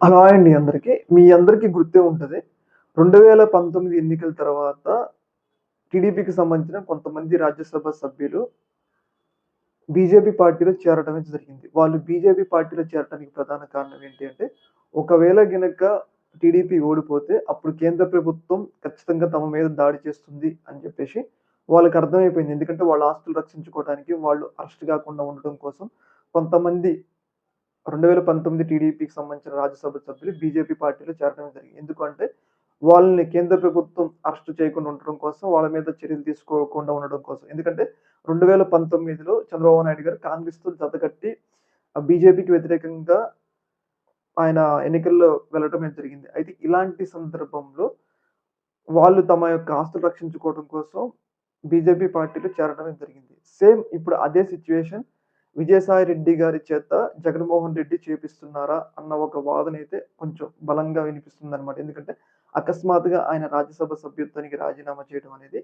Hello అండి అందరికీ. మీ అందరికీ గుర్తే ఉంటుంది. రెండు వేల పంతొమ్మిది ఎన్నికల తర్వాత టీడీపీకి సంబంధించిన కొంతమంది రాజ్యసభ సభ్యులు బీజేపీ పార్టీలో చేరడం జరిగింది. వాళ్ళు బీజేపీ పార్టీలో చేరడానికి ప్రధాన కారణం ఏంటి అంటే ఒకవేళ గినక టీడీపీ ఓడిపోతే అప్పుడు కేంద్ర ప్రభుత్వం ఖచ్చితంగా తమ మీద దాడి చేస్తుంది అని చెప్పేసి వాళ్ళకి అర్థమైపోయింది. ఎందుకంటే వాళ్ళ ఆస్తులు రక్షించుకోవడానికి వాళ్ళు అరెస్ట్ కాకుండా ఉండడం కోసం కొంతమంది రెండు వేల పంతొమ్మిది టీడీపీకి సంబంధించిన రాజ్యసభ సభ్యులు బీజేపీ పార్టీలో చేరడం జరిగింది. ఎందుకంటే వాళ్ళని కేంద్ర ప్రభుత్వం అరెస్ట్ చేయకుండా ఉండడం కోసం వాళ్ళ మీద చర్యలు తీసుకోకుండా ఉండడం కోసం. ఎందుకంటే రెండు వేల పంతొమ్మిదిలో చంద్రబాబు నాయుడు గారు కాంగ్రెస్తో జతకట్టి బీజేపీకి వ్యతిరేకంగా ఆయన ఎన్నికల్లో వెళ్ళటం జరిగింది. అయితే ఇలాంటి సందర్భంలో వాళ్ళు తమ యొక్క ఆస్తులు రక్షించుకోవడం కోసం బీజేపీ పార్టీలో చేరడం జరిగింది. సేమ్ ఇప్పుడు అదే సిచ్యువేషన్ విజయసాయి రెడ్డి గారి చేత జగన్మోహన్ రెడ్డి చేపిస్తున్నారా అన్న ఒక వాదన అయితే కొంచెం బలంగా వినిపిస్తుంది అనమాట ఎందుకంటే అకస్మాత్తుగా ఆయన రాజ్యసభ సభ్యత్వానికి రాజీనామా చేయడం అనేది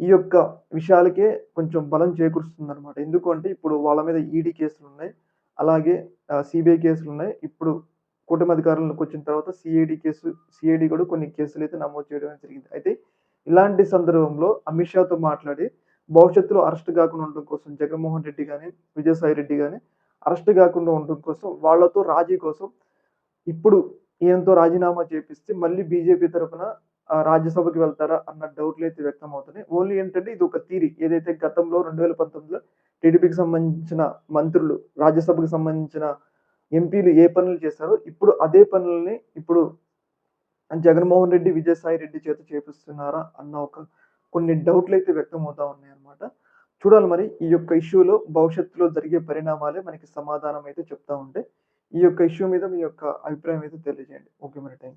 ఈ యొక్క విషయాలకే కొంచెం బలం చేకూరుస్తుంది అనమాట ఎందుకంటే ఇప్పుడు వాళ్ళ మీద ఈడీ కేసులు ఉన్నాయి అలాగే సిబిఐ కేసులు ఉన్నాయి. ఇప్పుడు కూటమి అధికారులకు వచ్చిన తర్వాత సిఐడి కేసు సిఐడి కూడా కొన్ని కేసులు అయితే నమోదు చేయడం జరిగింది. అయితే ఇలాంటి సందర్భంలో అమిత్ షాతో మాట్లాడి భవిష్యత్తులో అరెస్ట్ కాకుండా ఉండడం కోసం జగన్మోహన్ రెడ్డి కానీ విజయసాయి రెడ్డి కానీ అరెస్ట్ కాకుండా ఉండడం కోసం వాళ్ళతో రాజీ కోసం ఇప్పుడు ఈయనతో రాజీనామా చేపిస్తే మళ్ళీ బీజేపీ తరఫున రాజ్యసభకి వెళ్తారా అన్న డౌట్లు అయితే వ్యక్తం అవుతున్నాయి ఓన్లీ ఏంటంటే ఇది ఒక థీరీ ఏదైతే గతంలో రెండు వేల పంతొమ్మిదిలో టీడీపీకి సంబంధించిన మంత్రులు రాజ్యసభకు సంబంధించిన ఎంపీలు ఏ పనులు చేశారో ఇప్పుడు అదే పనులని ఇప్పుడు జగన్మోహన్ రెడ్డి విజయసాయి రెడ్డి చేత చేపిస్తున్నారా అన్న ఒక కొన్ని డౌట్లు అయితే వ్యక్తం అవుతా ఉన్నాయి. అనమాట చూడాలి మరి ఈ యొక్క ఇష్యూలో భవిష్యత్తులో జరిగే పరిణామాలే మనకి సమాధానం అయితే చెప్తా ఉంటే ఈ యొక్క ఇష్యూ మీద మీ యొక్క అభిప్రాయం అయితే తెలియజేయండి. ఓకే మరి థ్యాంక్